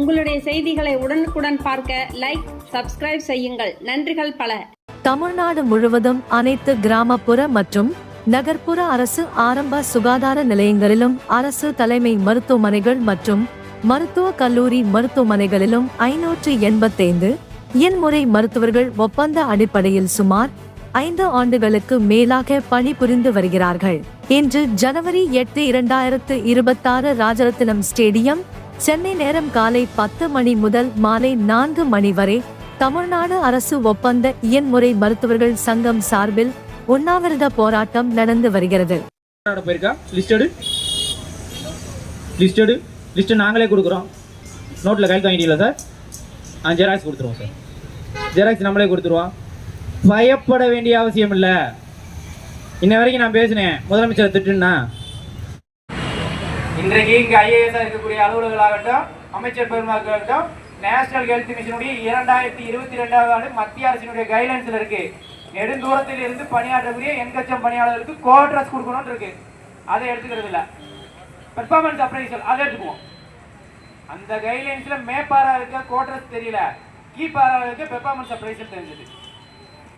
உங்களுடைய செய்திகளை உடனுக்குடன் பார்க்க லைக் சப்ஸ்கிரைப் செய்யுங்கள். நன்றிகள் பல. தமிழ்நாடு முழுவதும் அனைத்து கிராமப்புற மற்றும் நகர்ப்புற அரசு ஆரம்ப சுகாதார நிலையங்களிலும் அரசு தலைமை மருத்துவமனைகள் மற்றும் மருத்துவக் கல்லூரி மருத்துவமனைகளிலும் ஐநூற்று எண்பத்தைந்து எண்முறை மருத்துவர்கள் ஒப்பந்த அடிப்படையில் சுமார் ஐந்து ஆண்டுகளுக்கு மேலாக பணிபுரிந்து வருகிறார்கள். இன்று ஜனவரி எட்டு இரண்டாயிரத்து இருபத்தாறு ராஜரத்தினம் ஸ்டேடியம் சென்னை நேரம் காலை பத்து மணி முதல் மாலை நான்கு மணி வரை தமிழ்நாடு அரசு ஒப்பந்த இயன்முறை மருத்துவர்கள் சங்கம் சார்பில் உண்ணாவிரத போராட்டம் நடந்து வருகிறது. லிஸ்டடு? லிஸ்ட்டு நாங்களே கொடுக்குறோம். நோட்டில் கையெழுத்து வாங்கிட்டீங்களா சார்? ஆ ஜெராக்ஸ் கொடுத்துருவோம் சார். ஜெராக்ஸ் நம்மளே கொடுத்துருவோம். பயப்பட வேண்டிய அவசியம் இல்லை. இன்ன வரைக்கும் நான் பேசினேன். முதலமைச்சரை திட்டுன்னா இன்றைக்கு இங்கே ஐஏஎஸ் இருக்கக்கூடிய அலுவலர்களாகட்டும் அமைச்சர் பெருமாக்களாகட்டும் நேஷனல் ஹெல்த் மிஷனுடைய இரண்டாயிரத்தி இருபத்தி ரெண்டாவது ஆண்டு மத்திய அரசினுடைய கைட்லைன்ஸ்ல இருக்கு. நெடுந்தூரத்தில் இருந்து பணியாற்றக்கூடிய எண்கச்சம் பணியாளர்களுக்கு கோட்ரஸ் கொடுக்கணும்னு இருக்கு. அதை எடுத்துக்கிறது இல்லை. பெர்ஃபார்மன்ஸ் அப்ரைசல் அதை எடுத்துக்குவோம். அந்த கைட்லைன்ஸ்ல மேப்பாரா இருக்க கோட்ரஸ் தெரியல. கீப்பாரா இருக்க பெர்ஃபார்மன்ஸ் அப்ரைசல் தெரிஞ்சது.